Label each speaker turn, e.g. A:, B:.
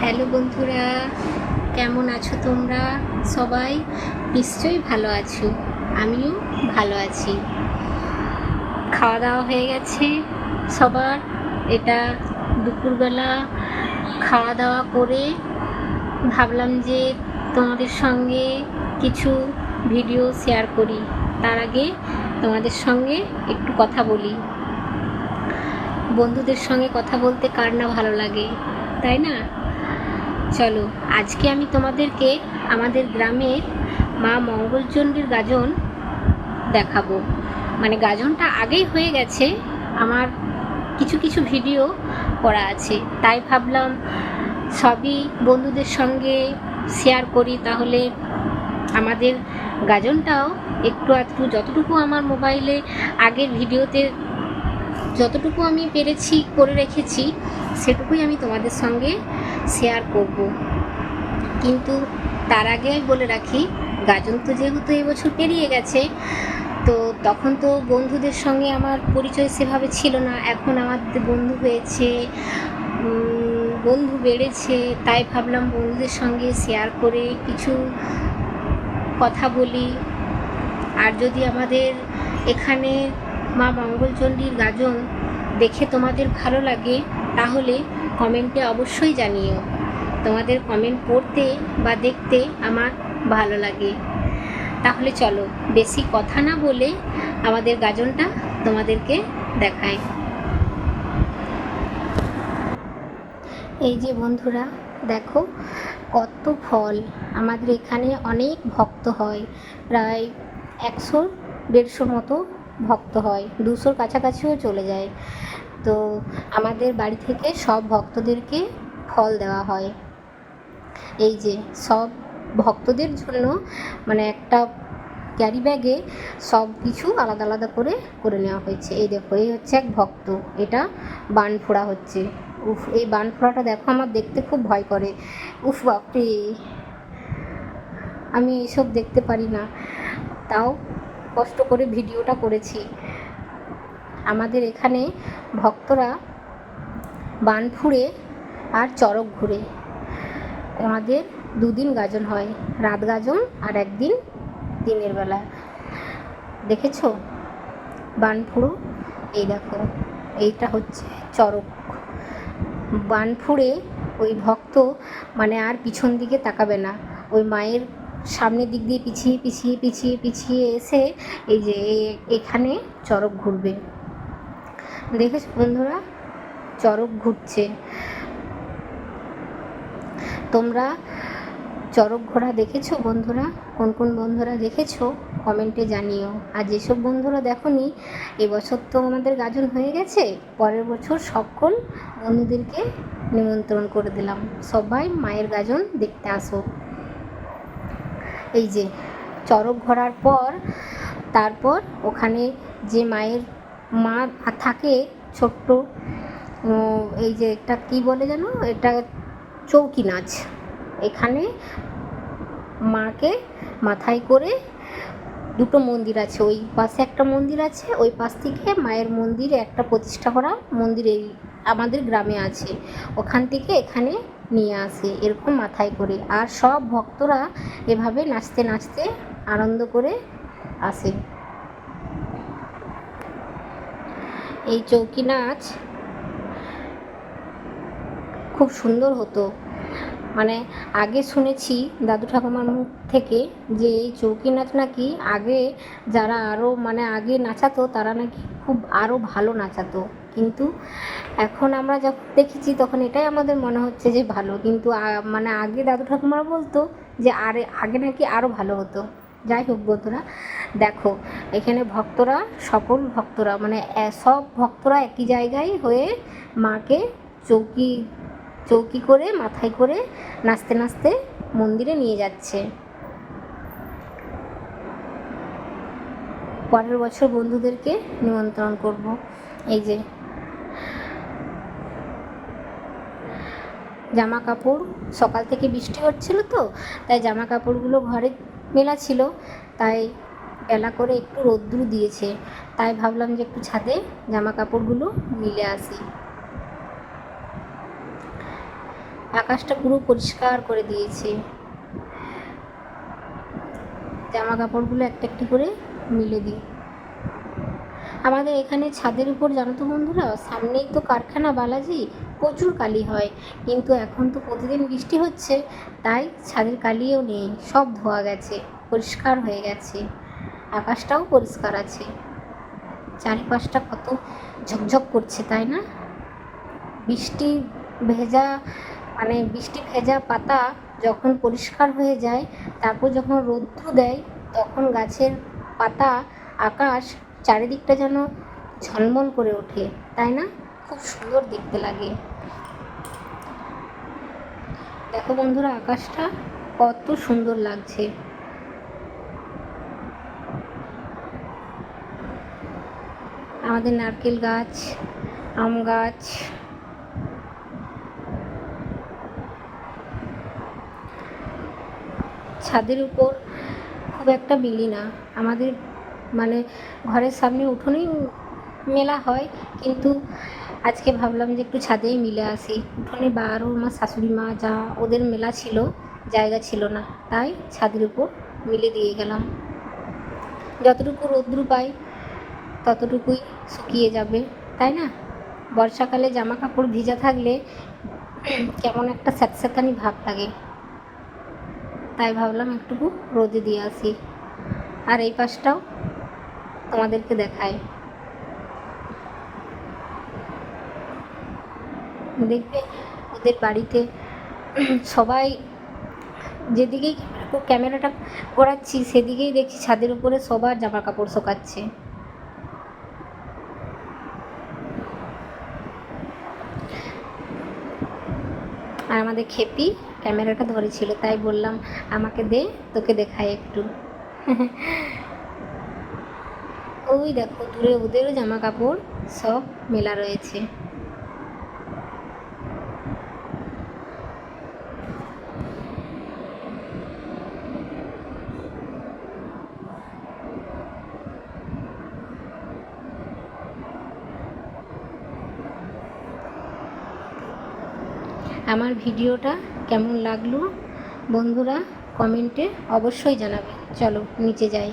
A: Hello বন্ধুরা, কেমন আছো তোমরা? সবাই নিশ্চয়ই ভালো আছো, আমিও ভালো আছি। খাওয়া দাওয়া হয়ে গেছে সবার, এটা দুপুরবেলা খাওয়া দাওয়া করে ভাবলাম যে তোমাদের সঙ্গে কিছু ভিডিও শেয়ার করি। তার আগে তোমাদের সঙ্গে একটু কথা বলি। বন্ধুদের সঙ্গে কথা বলতে কার না ভালো লাগে, তাই না? চলো, আজকে আমি তোমাদেরকে আমাদের গ্রামের মা মঙ্গলচণ্ডীর গাজন দেখাবো। মানে গাজনটা আগেই হয়ে গেছে, আমার কিছু কিছু ভিডিও করা আছে। তাই ভাবলাম সবই বন্ধুদের সঙ্গে শেয়ার করি, তাহলে আমাদের গাজনটাও একটু আধটু, যতটুকু আমার মোবাইলে আগের ভিডিওতে যতটুকু আমি পেরেছি, করে রেখেছি, সেটুকুই আমি তোমাদের সঙ্গে শেয়ার করব। কিন্তু তার আগে আমি বলে রাখি, গাজন তো যেহেতু এবছর পেরিয়ে গেছে, তো তখন তো বন্ধুদের সঙ্গে আমার পরিচয় সেভাবে ছিল না। এখন আমার বন্ধু হয়েছে বন্ধু বেড়েছে, তাই ভাবলাম বন্ধুদের সঙ্গে শেয়ার করে কিছু কথা বলি। আর যদি আমাদের এখানে মা মঙ্গলচণ্ডীর গাজন দেখে তোমাদের ভালো লাগে, তাহলে কমেন্টে অবশ্যই জানিও। তোমাদের কমেন্ট পড়তে বা দেখতে আমার ভালো লাগে। তাহলে চলো, বেশি কথা না বলে আমাদের গাজনটা তোমাদেরকে দেখায় এই যে বন্ধুরা, দেখো, কত ফল। আমাদের এখানে অনেক ভক্ত হয়, প্রায় একশো দেড়শো মতো ভক্ত হয়, দুশোর কাছাকাছিও চলে যায়। তো আমাদের বাড়ি থেকে সব ভক্তদেরকে ফল দেওয়া হয়। এই যে সব ভক্তদের জন্য মানে একটা ক্যারি ব্যাগে সব কিছু আলাদা আলাদা করে করে নেওয়া হয়েছে। এই দেখো, এই হচ্ছে এক ভক্ত, এটা বান ফোড়া হচ্ছে। উফ, এই বান ফোড়াটা দেখো, আমার দেখতে খুব ভয় করে। উফ, বাপরে! আমি এইসব দেখতে পারি না। তাও কষ্ট করে ভিডিওটা করেছি। আমাদের এখানে ভক্তরা বান ফুঁড়ে আর চরক ঘুরে। আমাদের দুদিন গাজন হয়, রাত গাজন আর একদিন দিনের বেলা। দেখেছ? বানফুড়ো এই দেখো, এইটা হচ্ছে চরক বানফুড়ে ওই ভক্ত মানে আর পিছন দিকে তাকাবে না। ওই মায়ের সামনের দিক দিয়ে পিছিয়ে পিছিয়ে পিছিয়ে পিছিয়ে এসে এই যে এখানে চরক ঘুরবে। দেখেছ বন্ধুরা? চরক ঘুরছে। তোমরা চরক ঘোড়া দেখেছ বন্ধুরা? কোন কোন বন্ধুরা দেখেছ? কমেন্টে জানিও। আর যেসব বন্ধুরা দেখোনি, এবছর তো আমাদের গাজন হয়ে গেছে। পরের বছর সকল বন্ধুদেরকে নিমন্ত্রণ করে দিলাম। সবাই মায়ের গাজন দেখতে আসো। এই যে চরক ঘোরার পর, তারপর ওখানে যে মায়ের মা থাকে ছোট্ট এই যে এটা কি বলে যেন? এটা চৌকি নাচ। এখানে মাকে মাথায় করে দুটো মন্দির আছে। ওই পাশে একটা মন্দির আছে, ওই পাশ থেকে মায়ের মন্দির একটা প্রতিষ্ঠা করা মন্দির এই আমাদের গ্রামে আছে। ওখান থেকে এখানে নিয়ে আসে, এরকম মাথায় করে। আর সব ভক্তরা এভাবে নাচতে নাচতে আনন্দ করে আসে। এই চৌকি নাচ খুব সুন্দর হতো। মানে আগে শুনেছি দাদু ঠাকুমার মুখ থেকে যে এই চৌকি নাচ নাকি আগে যারা আরও মানে আগে নাচাতো, তারা নাকি খুব আরও ভালো নাচাতো। কিন্তু এখন আমরা যখন দেখেছি তখন এটাই আমাদের মনে হচ্ছে যে ভালো। কিন্তু মানে আগে দাদু ঠাকুমারা বলতো যে আরে, আগে নাকি আরও ভালো হতো। যাই হোক বন্ধুরা, দেখো, এখানে ভক্তরা, সকল ভক্তরা মানে সব ভক্তরা একই জায়গায় হয়ে মাকে চৌকি চৌকি করে, মাথায় করে নাচতে নাচতে মন্দিরে নিয়ে যাচ্ছে। পরের বছর বন্ধুদেরকে নিমন্ত্রণ করব। এই যে জামা কাপড় সকাল থেকে বৃষ্টি হচ্ছিল তো, তাই জামা কাপড়গুলো ঘরে মেলা ছিল, তাই বেলা করে একটু রোদ্দুর দিয়েছে, তাই ভাবলাম যে একটু ছাদে জামা কাপড়গুলো মিলে আসি। আকাশটা পুরো পরিষ্কার করে দিয়েছে। জামা কাপড়গুলো একটা একটি করে মিলে দিই। আমাদের এখানে ছাদের উপর জানো তো বন্ধুরা, সামনেই তো কারখানা বালাজি প্রচুর কালি হয়। কিন্তু এখন তো প্রতিদিন বৃষ্টি হচ্ছে, তাই ছাদের কালিও নেই, সব ধোয়া গেছে, পরিষ্কার হয়ে গেছে। আকাশটাও পরিষ্কার আছে। চারিপাশটা কত ঝকঝক করছে, তাই না? বৃষ্টি ভেজা মানে বৃষ্টি ভেজা পাতা যখন পরিষ্কার হয়ে যায়, তারপর যখন রৌদ্র দেয়, তখন গাছের পাতা, আকাশ চারিদিকটা যেন ঝলমল করে ওঠে, তাই না? খুব সুন্দর দেখতে লাগে। দেখো বন্ধুরা, আকাশটা কত সুন্দর লাগছে। আমাদের নারকেল গাছ, আম গাছ। ছাদের উপর খুব একটা মিলি না। আমাদের মানে ঘরের সামনে উঠোনেই মেলা হয়, কিন্তু আজকে ভাবলাম যে একটু ছাদেই মিলে আসি। উঠোনে বা আরও আমার শাশুড়ি মা যা ওদের মেলা ছিল, জায়গা ছিল না। তাই ছাদের উপর মিলে দিয়ে গেলাম। যতটুকু রৌদ্র পাই, ততটুকুই শুকিয়ে যাবে। তাই না? বর্ষাকালে জামা কাপড় ভিজা থাকলে কেমন একটা স্যাঁতস্যাঁতানি ভাব থাকে তাই ভাবলাম একটুকু রোদে দিয়ে আসি। আর এই পাশটাও তোমাদেরকে দেখায় দেখবে ওদের বাড়িতে সবাই যেদিকেই ক্যামেরাটা করাচ্ছি, সেদিকেই দেখছি ছাদের উপরে সবার জামা কাপড় শোকাচ্ছে। আর আমাদের খেপি ক্যামেরাটা ধরেছিল, তাই বললাম, আমাকে দে, তোকে দেখাই একটু। ওই দেখো, দূরে ওদেরও জামা কাপড় সব মেলা রয়েছে। আমার ভিডিওটা কেমন লাগল বন্ধুরা কমেন্টে অবশ্যই জানাবে। চলো নিচে যাই।